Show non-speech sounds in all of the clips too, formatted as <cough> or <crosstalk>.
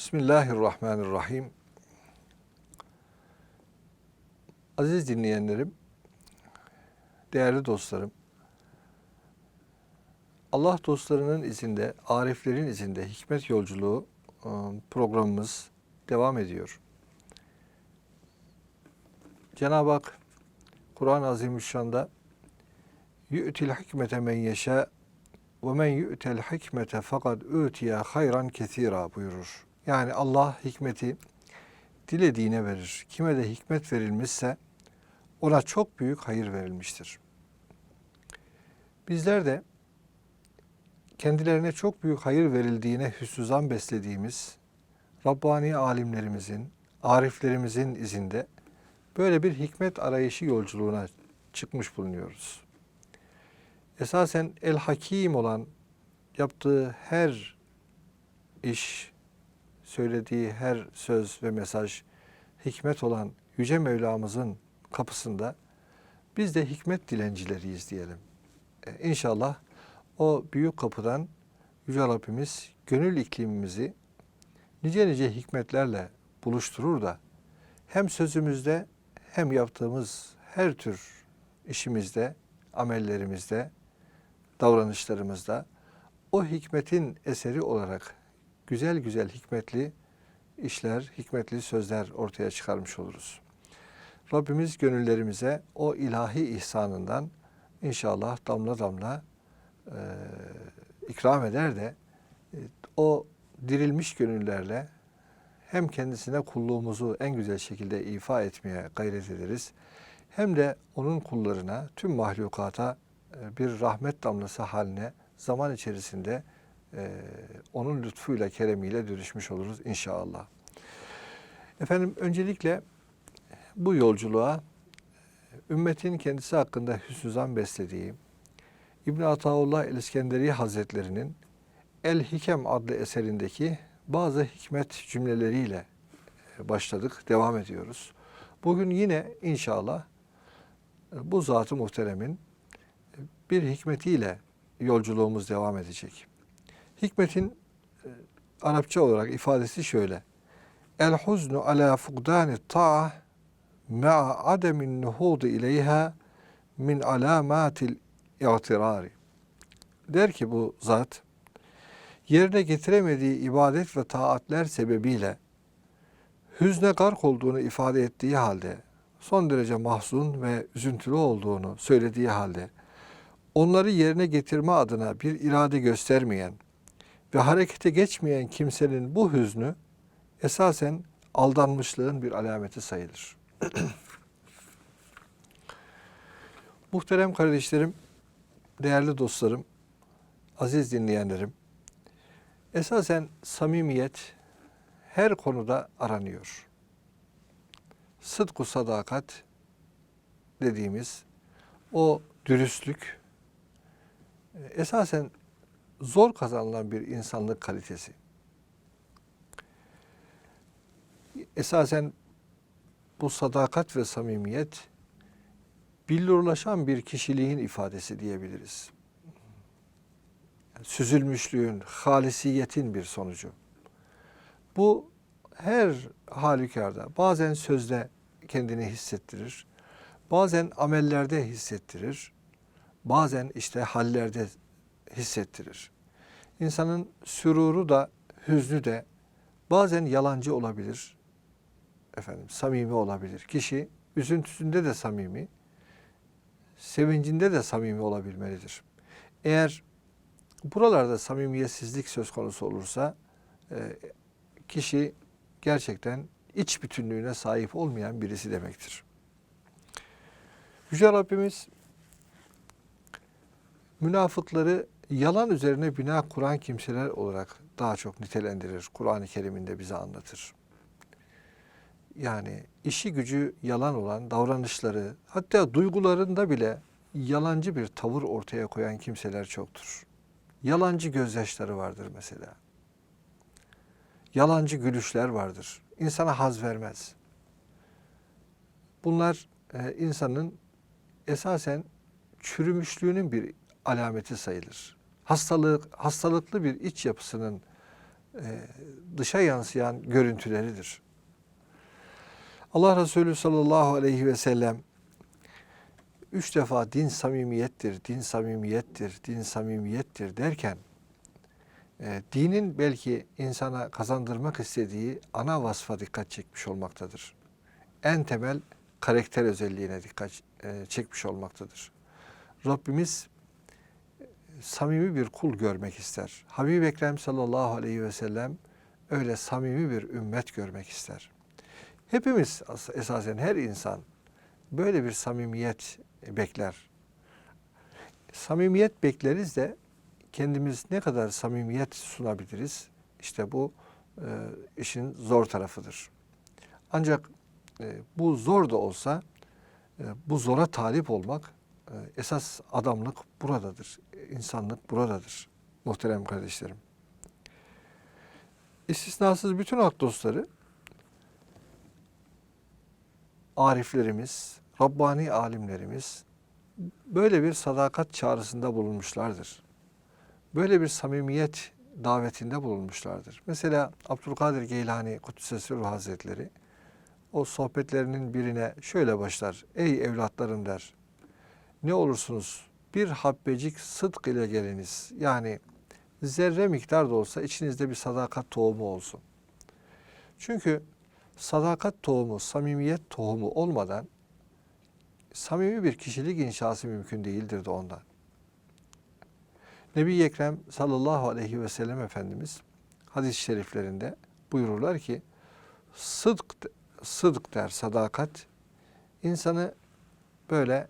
Bismillahirrahmanirrahim. Aziz dinleyenlerim, değerli dostlarım, Allah dostlarının izinde, ariflerin izinde hikmet yolculuğu e, programımız devam ediyor. Cenab-ı Hak Kur'an-ı Azimüşşan'da yu'til hikmete men yeşâ ve men yu'tel hikmete fakat utiye hayran kesira buyurur. Yani Allah hikmeti dilediğine verir. Kime de hikmet verilmişse ona çok büyük hayır verilmiştir. Bizler de kendilerine çok büyük hayır verildiğine hüsnü beslediğimiz Rabbani alimlerimizin, ariflerimizin izinde böyle bir hikmet arayışı yolculuğuna çıkmış bulunuyoruz. Esasen el hakim olan yaptığı her iş, söylediği her söz ve mesaj hikmet olan Yüce Mevlamızın kapısında biz de hikmet dilencileriyiz diyelim. Ee, inşallah o büyük kapıdan Yüce Rabbimiz gönül iklimimizi nice nice hikmetlerle buluşturur da hem sözümüzde hem yaptığımız her tür işimizde, amellerimizde, davranışlarımızda o hikmetin eseri olarak güzel güzel hikmetli işler, hikmetli sözler ortaya çıkarmış oluruz. Rabbimiz gönüllerimize o ilahi ihsanından inşallah damla damla e, ikram eder de e, o dirilmiş gönüllerle hem kendisine kulluğumuzu en güzel şekilde ifa etmeye gayret ederiz. Hem de onun kullarına, tüm mahlukata e, bir rahmet damlası haline zaman içerisinde e, onun lütfuyla, keremiyle dönüşmüş oluruz inşallah. Efendim öncelikle bu yolculuğa ümmetin kendisi hakkında hüsnü beslediği İbn Ataullah el-İskenderi Hazretlerinin El Hikem adlı eserindeki bazı hikmet cümleleriyle e, başladık, devam ediyoruz. Bugün yine inşallah e, bu zat-ı muhteremin e, bir hikmetiyle yolculuğumuz devam edecek. Hikmetin Arapça olarak ifadesi şöyle. El huznu ala fukdani ta'a ma'a ademin nuhudu ileyha min alamatil i'tirari. Der ki bu zat, yerine getiremediği ibadet ve taatler sebebiyle hüzne gark olduğunu ifade ettiği halde, son derece mahzun ve üzüntülü olduğunu söylediği halde, onları yerine getirme adına bir irade göstermeyen ve harekete geçmeyen kimsenin bu hüznü esasen aldanmışlığın bir alameti sayılır. <clears throat> Muhterem kardeşlerim, değerli dostlarım, aziz dinleyenlerim, esasen samimiyet her konuda aranıyor. Sıdku sadakat dediğimiz o dürüstlük esasen zor kazanılan bir insanlık kalitesi. Esasen bu sadakat ve samimiyet billurlaşan bir kişiliğin ifadesi diyebiliriz. Süzülmüşlüğün, halisiyetin bir sonucu. Bu her halükarda bazen sözde kendini hissettirir, bazen amellerde hissettirir, bazen işte hallerde hissettirir. İnsanın süruru da, hüznü de bazen yalancı olabilir. Efendim, samimi olabilir. Kişi üzüntüsünde de samimi, sevincinde de samimi olabilmelidir. Eğer buralarda samimiyetsizlik söz konusu olursa e, kişi gerçekten iç bütünlüğüne sahip olmayan birisi demektir. Yüce Rabbimiz münafıkları yalan üzerine bina kuran kimseler olarak daha çok nitelendirir. Kur'an-ı Kerim'inde bize anlatır. Yani işi gücü yalan olan davranışları, hatta duygularında bile yalancı bir tavır ortaya koyan kimseler çoktur. Yalancı gözyaşları vardır mesela. Yalancı gülüşler vardır. İnsana haz vermez. Bunlar e, insanın esasen çürümüşlüğünün bir alameti sayılır. Hastalık, hastalıklı bir iç yapısının e, dışa yansıyan görüntüleridir. Allah Resulü sallallahu aleyhi ve sellem üç defa din samimiyettir, din samimiyettir, din samimiyettir derken e, dinin belki insana kazandırmak istediği ana vasfa dikkat çekmiş olmaktadır. En temel karakter özelliğine dikkat e, çekmiş olmaktadır. Rabbimiz samimi bir kul görmek ister. Habib-i Ekrem sallallahu aleyhi ve sellem öyle samimi bir ümmet görmek ister. Hepimiz as- esasen her insan böyle bir samimiyet bekler. Samimiyet bekleriz de kendimiz ne kadar samimiyet sunabiliriz? İşte bu e, işin zor tarafıdır. Ancak e, bu zor da olsa e, bu zora talip olmak esas adamlık buradadır. insanlık buradadır muhterem kardeşlerim. İstisnasız bütün hak dostları ariflerimiz, Rabbani alimlerimiz böyle bir sadakat çağrısında bulunmuşlardır. Böyle bir samimiyet davetinde bulunmuşlardır. Mesela Abdülkadir Geylani Kuddisesi Ruh Hazretleri o sohbetlerinin birine şöyle başlar. Ey evlatlarım der. Ne olursunuz bir habbecik sıdk ile geliniz. Yani zerre miktar da olsa içinizde bir sadakat tohumu olsun. Çünkü sadakat tohumu, samimiyet tohumu olmadan samimi bir kişilik inşası mümkün değildir de ondan. Nebi Ekrem sallallahu aleyhi ve sellem Efendimiz hadis-i şeriflerinde buyururlar ki sıdk, sıdk der sadakat insanı böyle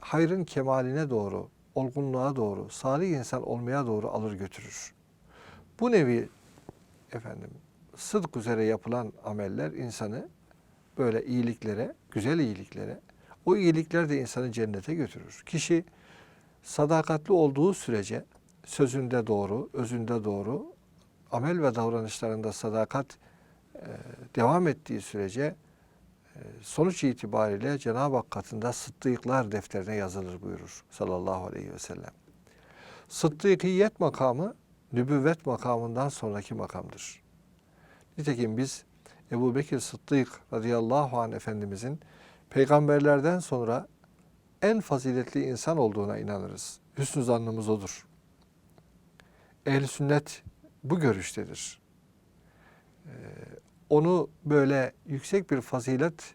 hayrın kemaline doğru, olgunluğa doğru, salih insan olmaya doğru alır götürür. Bu nevi efendim sıdk üzere yapılan ameller insanı böyle iyiliklere, güzel iyiliklere, o iyilikler de insanı cennete götürür. Kişi sadakatli olduğu sürece sözünde doğru, özünde doğru, amel ve davranışlarında sadakat e, devam ettiği sürece sonuç itibariyle Cenab-ı Hak katında sıddıklar defterine yazılır buyurur sallallahu aleyhi ve sellem. Sıddıkiyet makamı nübüvvet makamından sonraki makamdır. Nitekim biz Ebu Bekir Sıddık radıyallahu anh Efendimizin peygamberlerden sonra en faziletli insan olduğuna inanırız. Hüsnü zannımız odur. Ehl-i sünnet bu görüştedir. Ee, onu böyle yüksek bir fazilet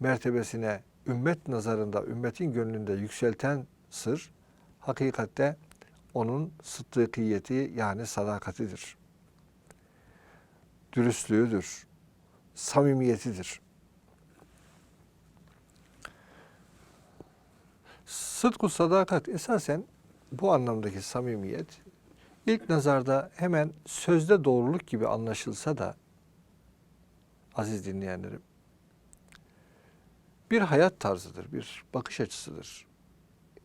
mertebesine ümmet nazarında, ümmetin gönlünde yükselten sır hakikatte onun sıddıkiyeti yani sadakatidir. Dürüstlüğüdür, samimiyetidir. Sıdku sadakat esasen bu anlamdaki samimiyet ilk nazarda hemen sözde doğruluk gibi anlaşılsa da aziz dinleyenlerim bir hayat tarzıdır, bir bakış açısıdır.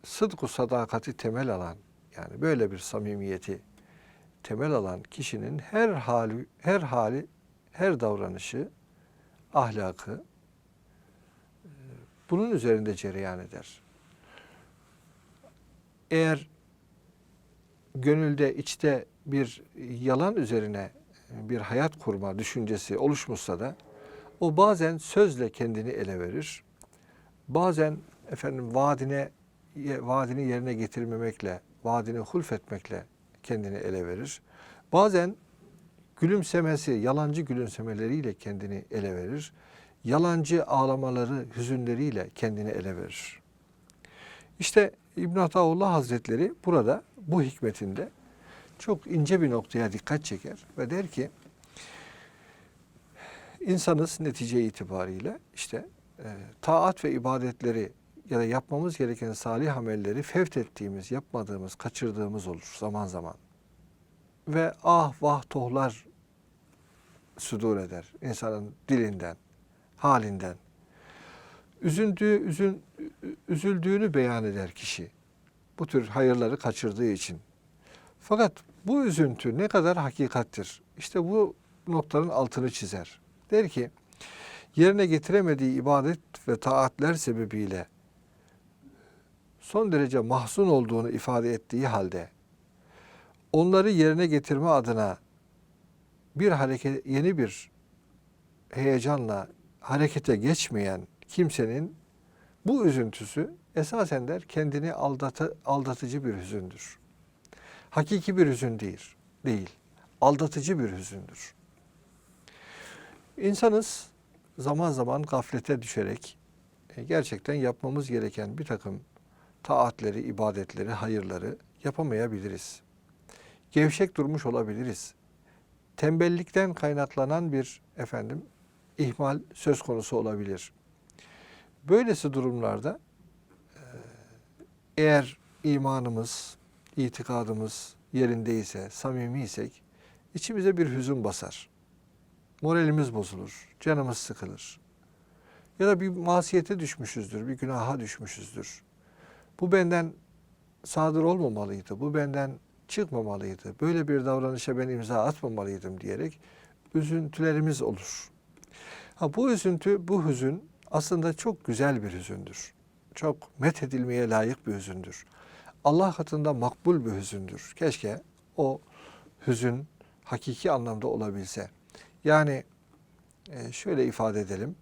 Sıdku sadakati temel alan yani böyle bir samimiyeti temel alan kişinin her hali, her hali, her davranışı, ahlakı e, bunun üzerinde cereyan eder. Eğer gönülde, içte bir yalan üzerine bir hayat kurma düşüncesi oluşmuşsa da o bazen sözle kendini ele verir. Bazen efendim vaadine vaadini yerine getirmemekle, vaadini hulfetmekle kendini ele verir. Bazen gülümsemesi, yalancı gülümsemeleriyle kendini ele verir. Yalancı ağlamaları, hüzünleriyle kendini ele verir. İşte İbn Ataullah Hazretleri burada bu hikmetinde çok ince bir noktaya dikkat çeker ve der ki insanız netice itibariyle işte e, taat ve ibadetleri ya da yapmamız gereken salih amelleri fevt ettiğimiz, yapmadığımız, kaçırdığımız olur zaman zaman. Ve ah vah tohlar sudur eder insanın dilinden, halinden. Üzüldüğü, üzün, üzüldüğünü beyan eder kişi. Bu tür hayırları kaçırdığı için. Fakat bu üzüntü ne kadar hakikattir? İşte bu noktanın altını çizer. Der ki, yerine getiremediği ibadet ve taatler sebebiyle son derece mahzun olduğunu ifade ettiği halde onları yerine getirme adına bir hareket yeni bir heyecanla harekete geçmeyen kimsenin bu üzüntüsü esasen der kendini aldatı, aldatıcı bir hüzündür. Hakiki bir hüzün değil, değil. Aldatıcı bir hüzündür. İnsanız zaman zaman gaflete düşerek e, gerçekten yapmamız gereken bir takım taatleri, ibadetleri, hayırları yapamayabiliriz. Gevşek durmuş olabiliriz. Tembellikten kaynaklanan bir efendim ihmal söz konusu olabilir. Böylesi durumlarda e, eğer imanımız, itikadımız yerindeyse, samimiysek içimize bir hüzün basar. Moralimiz bozulur, canımız sıkılır. Ya da bir masiyete düşmüşüzdür, bir günaha düşmüşüzdür. Bu benden sadır olmamalıydı, bu benden çıkmamalıydı. Böyle bir davranışa ben imza atmamalıydım diyerek üzüntülerimiz olur. Ha, bu üzüntü, bu hüzün aslında çok güzel bir hüzündür. Çok methedilmeye layık bir hüzündür. Allah katında makbul bir hüzündür. Keşke o hüzün hakiki anlamda olabilse. Yani e, şöyle ifade edelim.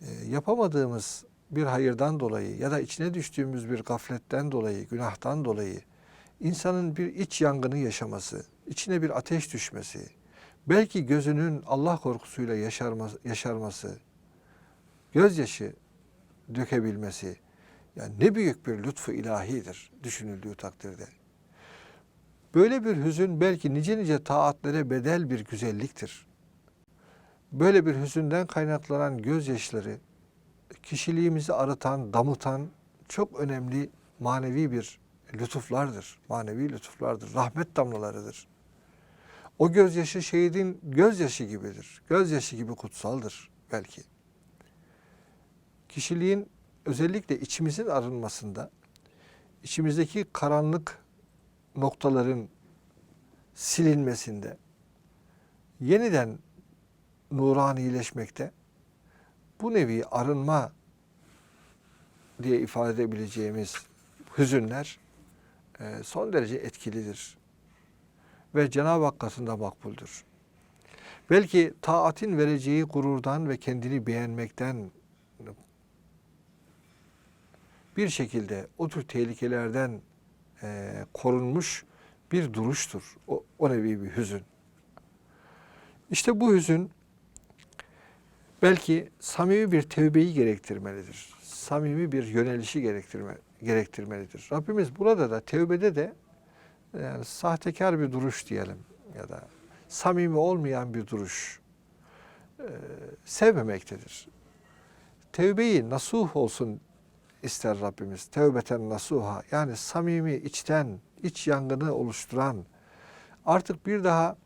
E, yapamadığımız bir hayırdan dolayı ya da içine düştüğümüz bir gafletten dolayı, günahtan dolayı insanın bir iç yangını yaşaması, içine bir ateş düşmesi, belki gözünün Allah korkusuyla yaşarması, yaşarması, gözyaşı dökebilmesi, yani ne büyük bir lütfu ilahidir düşünüldüğü takdirde. Böyle bir hüzün belki nice nice taatlere bedel bir güzelliktir. Böyle bir hüzünden kaynaklanan gözyaşları kişiliğimizi arıtan, damıtan çok önemli manevi bir lütuflardır. Manevi lütuflardır. Rahmet damlalarıdır. O gözyaşı şehidin gözyaşı gibidir. Gözyaşı gibi kutsaldır belki. Kişiliğin özellikle içimizin arınmasında, içimizdeki karanlık noktaların silinmesinde, yeniden nuranileşmekte, bu nevi arınma diye ifade edebileceğimiz hüzünler e, son derece etkilidir ve Cenab-ı Hak katında makbuldür. Belki taatin vereceği gururdan ve kendini beğenmekten bir şekilde o tür tehlikelerden e, korunmuş bir duruştur. O, o nevi bir hüzün. İşte bu hüzün belki samimi bir tevbeyi gerektirmelidir. Samimi bir yönelişi gerektirme, gerektirmelidir. Rabbimiz burada da tevbede de yani sahtekar bir duruş diyelim ya da samimi olmayan bir duruş e, sevmemektedir. Tevbeyi nasuh olsun ister Rabbimiz. Tevbeten nasuha yani samimi içten iç yangını oluşturan artık bir daha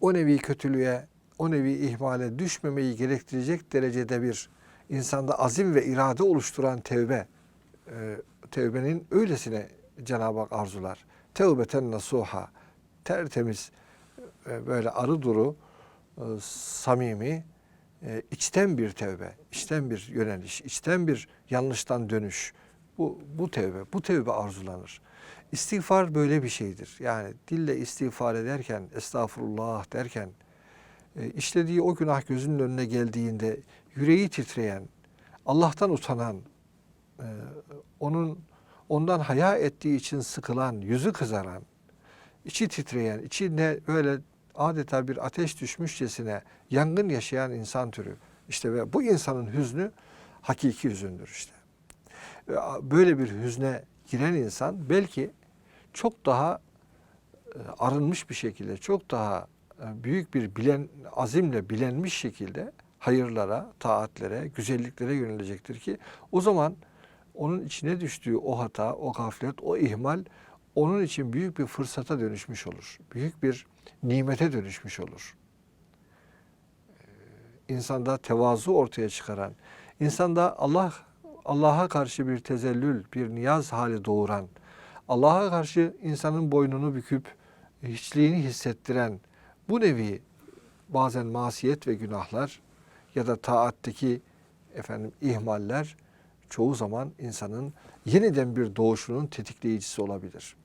o nevi kötülüğe, o nevi ihmale düşmemeyi gerektirecek derecede bir insanda azim ve irade oluşturan tevbe, e, tevbenin öylesine Cenab-ı Hak arzular. Tevbeten nasuha, tertemiz, e, böyle arı duru, e, samimi, e, içten bir tevbe, içten bir yöneliş, içten bir yanlıştan dönüş. Bu, bu tevbe, bu tevbe arzulanır. İstiğfar böyle bir şeydir. Yani dille istiğfar ederken, estağfurullah derken, e, işlediği o günah gözünün önüne geldiğinde yüreği titreyen, Allah'tan utanan, e, onun ondan haya ettiği için sıkılan, yüzü kızaran, içi titreyen, içine böyle adeta bir ateş düşmüşçesine yangın yaşayan insan türü. İşte ve bu insanın hüznü hakiki hüzündür işte. Böyle bir hüzne giren insan belki çok daha e, arınmış bir şekilde, çok daha e, büyük bir bilen azimle bilenmiş şekilde hayırlara, taatlere, güzelliklere yönelecektir ki o zaman onun içine düştüğü o hata, o gaflet, o ihmal onun için büyük bir fırsata dönüşmüş olur. Büyük bir nimete dönüşmüş olur. Ee, insanda tevazu ortaya çıkaran, insanda Allah Allah'a karşı bir tezellül, bir niyaz hali doğuran, Allah'a karşı insanın boynunu büküp hiçliğini hissettiren bu nevi bazen masiyet ve günahlar ya da taatteki efendim ihmaller çoğu zaman insanın yeniden bir doğuşunun tetikleyicisi olabilir.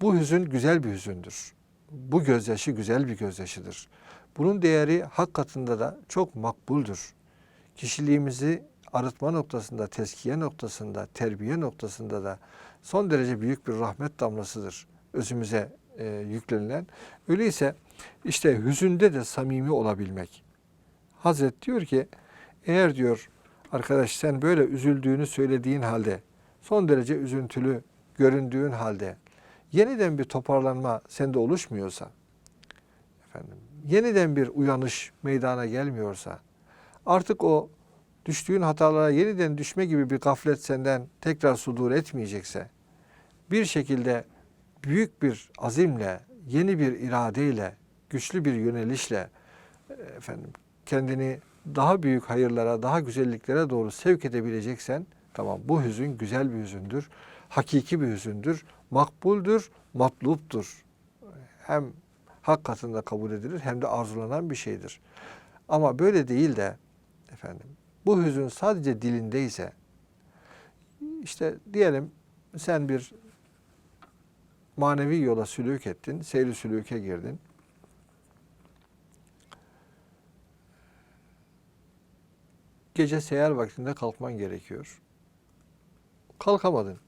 Bu hüzün güzel bir hüzündür. Bu gözyaşı güzel bir gözyaşıdır. Bunun değeri hak katında da çok makbuldür. Kişiliğimizi arıtma noktasında, teskiye noktasında, terbiye noktasında da son derece büyük bir rahmet damlasıdır özümüze e, yüklenilen. Öyleyse işte hüzünde de samimi olabilmek. Hazret diyor ki eğer diyor arkadaş sen böyle üzüldüğünü söylediğin halde son derece üzüntülü göründüğün halde yeniden bir toparlanma sende oluşmuyorsa efendim yeniden bir uyanış meydana gelmiyorsa artık o düştüğün hatalara yeniden düşme gibi bir gaflet senden tekrar sudur etmeyecekse bir şekilde büyük bir azimle, yeni bir iradeyle, güçlü bir yönelişle e, efendim kendini daha büyük hayırlara, daha güzelliklere doğru sevk edebileceksen tamam bu hüzün güzel bir hüzündür. Hakiki bir hüzündür. Makbuldür, matluptur. Hem hak katında kabul edilir hem de arzulanan bir şeydir. Ama böyle değil de efendim bu hüzün sadece dilindeyse işte diyelim sen bir manevi yola sülük ettin, seyri sülüke girdin. Gece seyahat vaktinde kalkman gerekiyor. Kalkamadın.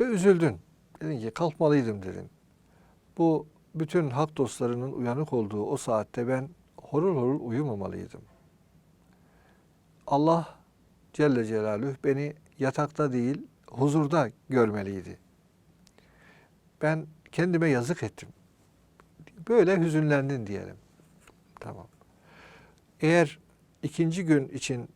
Ve üzüldün. Dedin ki kalkmalıydım dedin. Bu bütün hak dostlarının uyanık olduğu o saatte ben horul horul uyumamalıydım. Allah Celle Celaluhu beni yatakta değil huzurda görmeliydi. Ben kendime yazık ettim. Böyle hüzünlendin diyelim. Tamam. Eğer ikinci gün için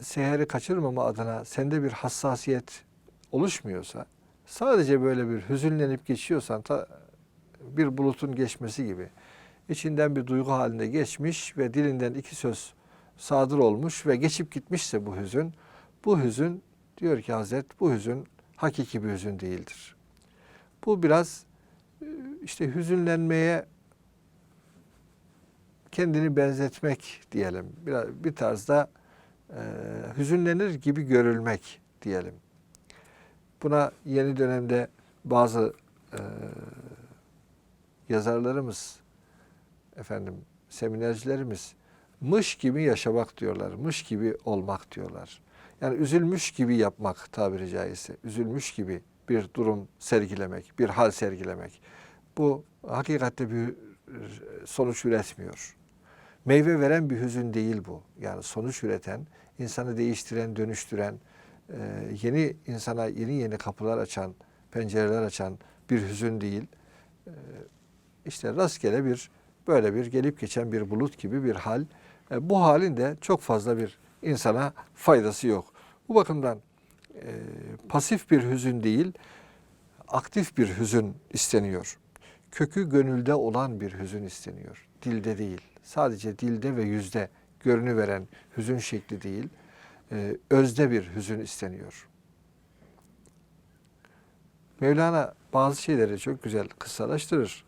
seheri kaçırmama adına sende bir hassasiyet oluşmuyorsa, sadece böyle bir hüzünlenip geçiyorsan ta bir bulutun geçmesi gibi içinden bir duygu halinde geçmiş ve dilinden iki söz sadır olmuş ve geçip gitmişse bu hüzün, bu hüzün diyor ki Hazret bu hüzün hakiki bir hüzün değildir. Bu biraz e, işte hüzünlenmeye kendini benzetmek diyelim. Biraz bir tarzda e, hüzünlenir gibi görülmek diyelim. Buna yeni dönemde bazı e, yazarlarımız, efendim seminercilerimiz mış gibi yaşamak diyorlar, mış gibi olmak diyorlar. Yani üzülmüş gibi yapmak tabiri caizse, üzülmüş gibi bir durum sergilemek, bir hal sergilemek. Bu hakikatte bir sonuç üretmiyor. Meyve veren bir hüzün değil bu. Yani sonuç üreten, insanı değiştiren, dönüştüren, e, yeni insana yeni yeni kapılar açan, pencereler açan bir hüzün değil. E, işte rastgele bir böyle bir gelip geçen bir bulut gibi bir hal. E, bu halin de çok fazla bir insana faydası yok. Bu bakımdan e, pasif bir hüzün değil, aktif bir hüzün isteniyor. Kökü gönülde olan bir hüzün isteniyor. Dilde değil. Sadece dilde ve yüzde görünüveren hüzün şekli değil, e, özde bir hüzün isteniyor. Mevlana bazı şeyleri çok güzel kıssalaştırır.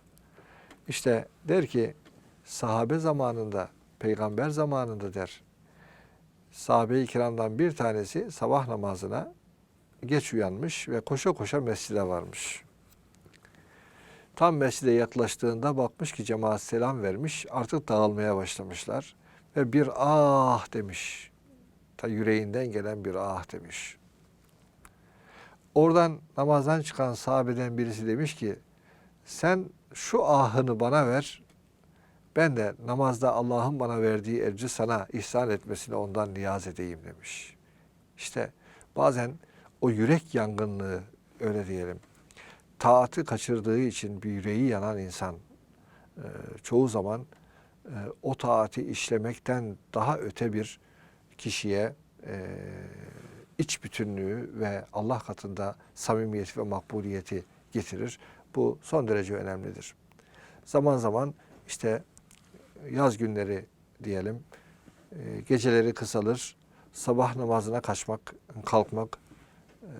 İşte der ki sahabe zamanında, peygamber zamanında der. Sahabe-i kiramdan bir tanesi sabah namazına geç uyanmış ve koşa koşa mescide varmış. Tam mescide yaklaştığında bakmış ki cemaat selam vermiş, artık dağılmaya başlamışlar. Ve bir ah demiş, ta yüreğinden gelen bir ah demiş. Oradan namazdan çıkan sahabeden birisi demiş ki, sen şu ahını bana ver, ben de namazda Allah'ın bana verdiği ecri sana ihsan etmesine ondan niyaz edeyim demiş. İşte bazen o yürek yangınlığı öyle diyelim. Taatı kaçırdığı için bir yüreği yanan insan çoğu zaman o taati işlemekten daha öte bir kişiye e, iç bütünlüğü ve Allah katında samimiyeti ve makbuliyeti getirir. Bu son derece önemlidir. Zaman zaman işte yaz günleri diyelim geceleri kısalır, sabah namazına kaçmak, kalkmak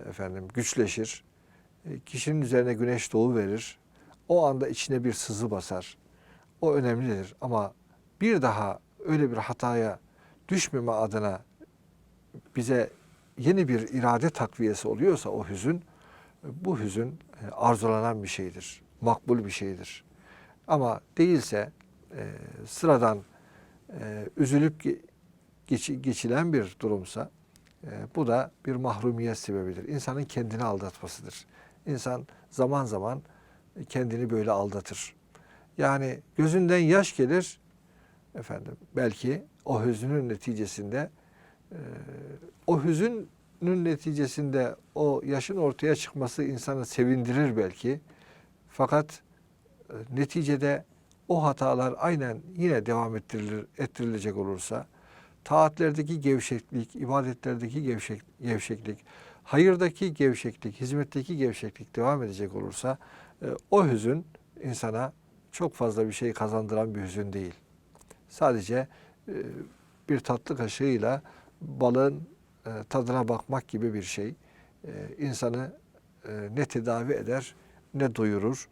efendim güçleşir. E, kişinin üzerine güneş doğu verir. O anda içine bir sızı basar. O önemlidir ama bir daha öyle bir hataya düşmeme adına bize yeni bir irade takviyesi oluyorsa o hüzün, bu hüzün e, arzulanan bir şeydir. makbul bir şeydir. Ama değilse e, sıradan e, üzülüp ge- geç- geçilen bir durumsa bu da bir mahrumiyet sebebidir. İnsanın kendini aldatmasıdır. İnsan zaman zaman kendini böyle aldatır. Yani gözünden yaş gelir efendim belki o hüznün neticesinde e, o hüzünün neticesinde o yaşın ortaya çıkması insanı sevindirir belki. Fakat e, neticede o hatalar aynen yine devam ettirilir, ettirilecek olursa taatlerdeki gevşeklik, ibadetlerdeki gevşek, gevşeklik, hayırdaki gevşeklik, hizmetteki gevşeklik devam edecek olursa e, o hüzün insana çok fazla bir şey kazandıran bir hüzün değil. Sadece e, bir tatlı kaşığıyla balığın e, tadına bakmak gibi bir şey. E, insanı ne tedavi eder ne doyurur.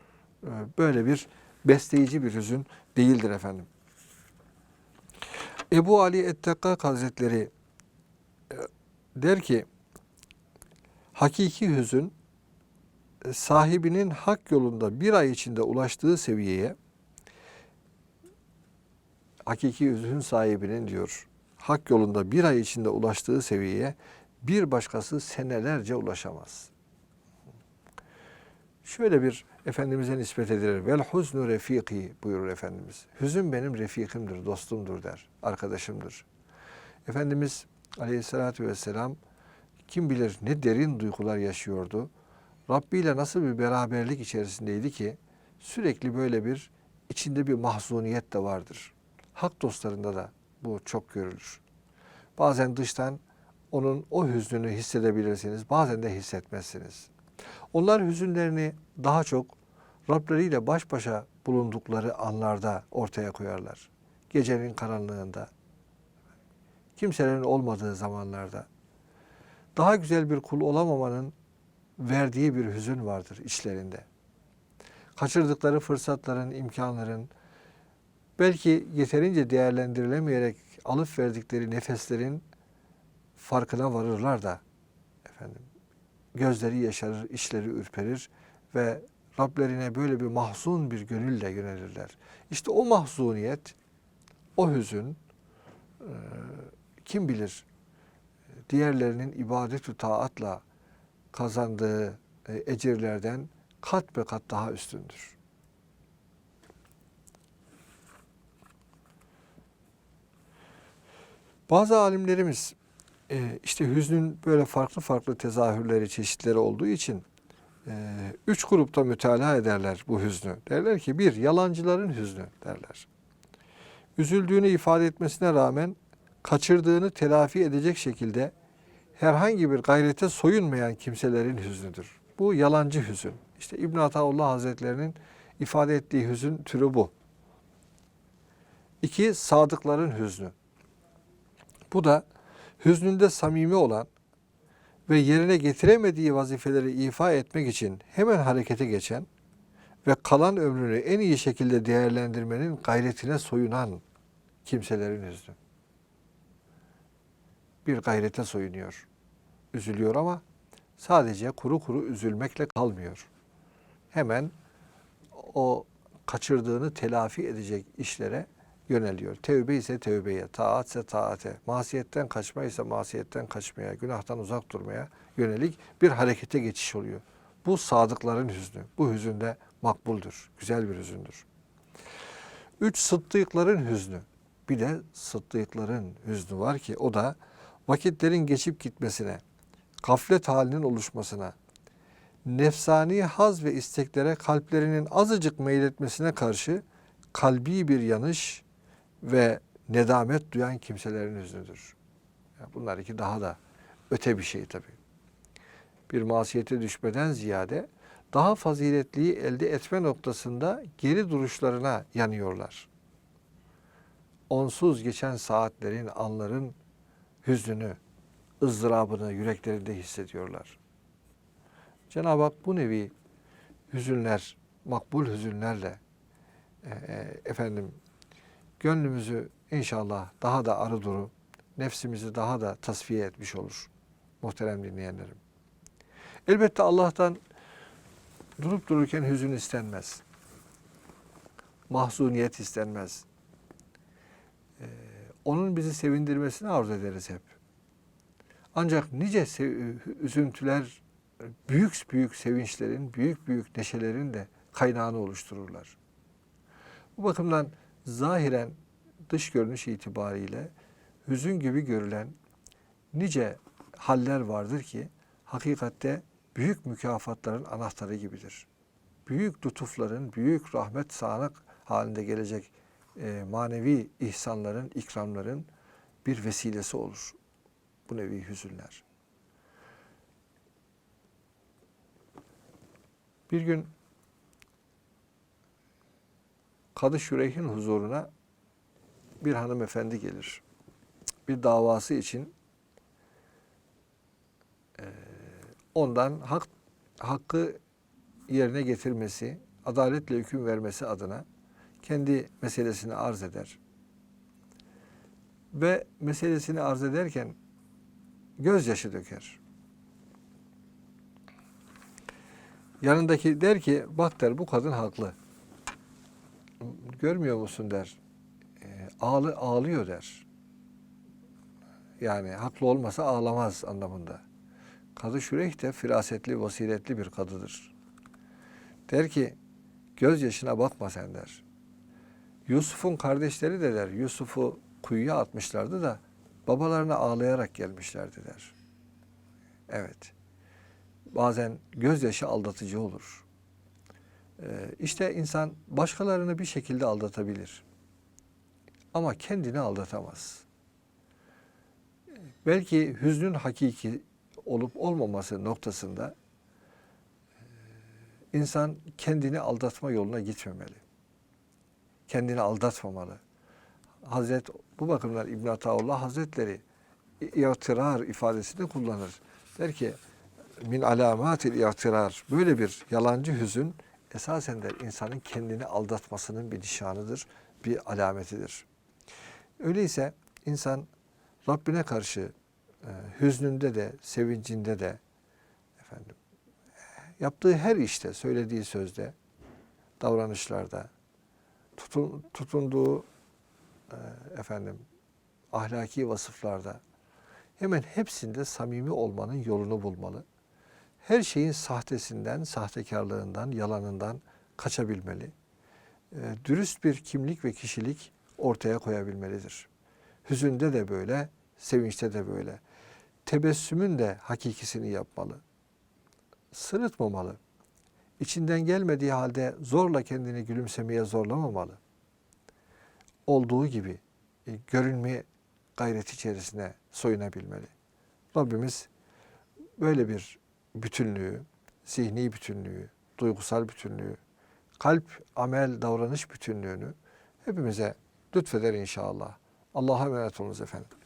Böyle bir besleyici bir hüzün değildir efendim. Ebu Ali Ettekkak Hazretleri der ki hakiki hüzün sahibinin hak yolunda bir ay içinde ulaştığı seviyeye hakiki hüzün sahibinin diyor hak yolunda bir ay içinde ulaştığı seviyeye bir başkası senelerce ulaşamaz. Şöyle bir Efendimiz'e nispet edilir. Vel huznu refiki buyurur Efendimiz. Hüzün benim refikimdir, dostumdur der, arkadaşımdır. Efendimiz aleyhissalatü vesselam kim bilir ne derin duygular yaşıyordu. Rabbi ile nasıl bir beraberlik içerisindeydi ki sürekli böyle bir içinde bir mahzuniyet de vardır. Hak dostlarında da bu çok görülür. Bazen dıştan onun o hüznünü hissedebilirsiniz, bazen de hissetmezsiniz. Onlar hüzünlerini daha çok Rableriyle baş başa bulundukları anlarda ortaya koyarlar. Gecenin karanlığında, kimselerin olmadığı zamanlarda. Daha güzel bir kul olamamanın verdiği bir hüzün vardır içlerinde. Kaçırdıkları fırsatların, imkanların, belki yeterince değerlendirilemeyerek alıp verdikleri nefeslerin farkına varırlar da efendim gözleri yaşarır, içleri ürperir ve Rablerine böyle bir mahzun bir gönülle yönelirler. İşte o mahzuniyet, o hüzün kim bilir diğerlerinin ibadet-ü taatla kazandığı ecirlerden kat be kat daha üstündür. Bazı alimlerimiz e, işte hüznün böyle farklı farklı tezahürleri, çeşitleri olduğu için e, üç grupta mütalaa ederler bu hüznü. Derler ki bir, yalancıların hüznü derler. Üzüldüğünü ifade etmesine rağmen kaçırdığını telafi edecek şekilde herhangi bir gayrete soyunmayan kimselerin hüznüdür. Bu yalancı hüzün. İşte İbn Ataullah Hazretlerinin ifade ettiği hüzün türü bu. İki, sadıkların hüznü. Bu da hüznünde samimi olan ve yerine getiremediği vazifeleri ifa etmek için hemen harekete geçen ve kalan ömrünü en iyi şekilde değerlendirmenin gayretine soyunan kimselerin hüznü. Bir gayrete soyunuyor. Üzülüyor ama sadece kuru kuru üzülmekle kalmıyor. Hemen o kaçırdığını telafi edecek işlere yöneliyor. Tevbe ise tevbeye, taat ise taate, masiyetten kaçma ise masiyetten kaçmaya, günahtan uzak durmaya yönelik bir harekete geçiş oluyor. Bu sadıkların hüznü. Bu hüzün de makbuldür. Güzel bir hüzündür. Üç sıddıkların hüznü. Bir de sıddıkların hüznü var ki o da vakitlerin geçip gitmesine, gaflet halinin oluşmasına, nefsani haz ve isteklere kalplerinin azıcık meyletmesine karşı kalbi bir yanış ve nedamet duyan kimselerin hüznüdür. Bunlar iki daha da öte bir şey tabii. Bir masiyete düşmeden ziyade daha faziletliyi elde etme noktasında geri duruşlarına yanıyorlar. Onsuz geçen saatlerin, anların hüznünü, ızdırabını yüreklerinde hissediyorlar. Cenab-ı Hak bu nevi hüzünler, makbul hüzünlerle e, e, efendim gönlümüzü inşallah daha da arı duru, nefsimizi daha da tasfiye etmiş olur muhterem dinleyenlerim. Elbette Allah'tan Durup dururken hüzün istenmez. Mahzuniyet istenmez. Ee, onun bizi sevindirmesini arzu ederiz hep. Ancak nice sev- üzüntüler büyük büyük sevinçlerin, büyük büyük neşelerin de kaynağını oluştururlar. Bu bakımdan zahiren dış görünüş itibariyle hüzün gibi görülen nice haller vardır ki hakikatte büyük mükafatların anahtarı gibidir. Büyük lütufların, büyük rahmet sağanak halinde gelecek e, manevi ihsanların, ikramların bir vesilesi olur. Bu nevi hüzünler. Bir gün Kadı Şureyh'in huzuruna bir hanımefendi gelir. Bir davası için ondan hak hakkı yerine getirmesi, adaletle hüküm vermesi adına kendi meselesini arz eder. Ve meselesini arz ederken gözyaşı döker. Yanındaki der ki bak der bu kadın haklı. Görmüyor musun der. E, ağlı, ağlıyor der. Yani haklı olmasa ağlamaz anlamında. Kadı Şureyh de firasetli, basiretli bir kadıdır. Der ki gözyaşına bakma sen der. Yusuf'un kardeşleri de der Yusuf'u kuyuya atmışlardı da babalarına ağlayarak gelmişlerdi der. Evet. Bazen gözyaşı aldatıcı olur. Ee, işte insan başkalarını bir şekilde aldatabilir. Ama kendini aldatamaz. Belki hüznün hakiki olup olmaması noktasında e, insan kendini aldatma yoluna gitmemeli. Kendini aldatmamalı. Hazret bu bakımdan İbn Ataullah Hazretleri i'tirar ifadesini kullanır. Der ki min alamatil i'tirar. Böyle bir yalancı hüzün esasen der insanın kendini aldatmasının bir nişanıdır, bir alametidir. Öyleyse insan Rabbine karşı e, hüznünde de, sevincinde de efendim yaptığı her işte, söylediği sözde, davranışlarda, tutun, tutunduğu e, efendim ahlaki vasıflarda hemen hepsinde samimi olmanın yolunu bulmalı. Her şeyin sahtesinden, sahtekarlığından, yalanından kaçabilmeli. E, dürüst bir kimlik ve kişilik ortaya koyabilmelidir. Hüzünde de böyle, sevinçte de böyle. Tebessümün de hakikisini yapmalı. Sırıtmamalı. İçinden gelmediği halde zorla kendini gülümsemeye zorlamamalı. Olduğu gibi e, görünme gayreti içerisine soyunabilmeli. Rabbimiz böyle bir bütünlüğü, zihni bütünlüğü, duygusal bütünlüğü, kalp, amel, davranış bütünlüğünü hepimize lütfeder inşallah. Allah'a emanet olunuz efendim.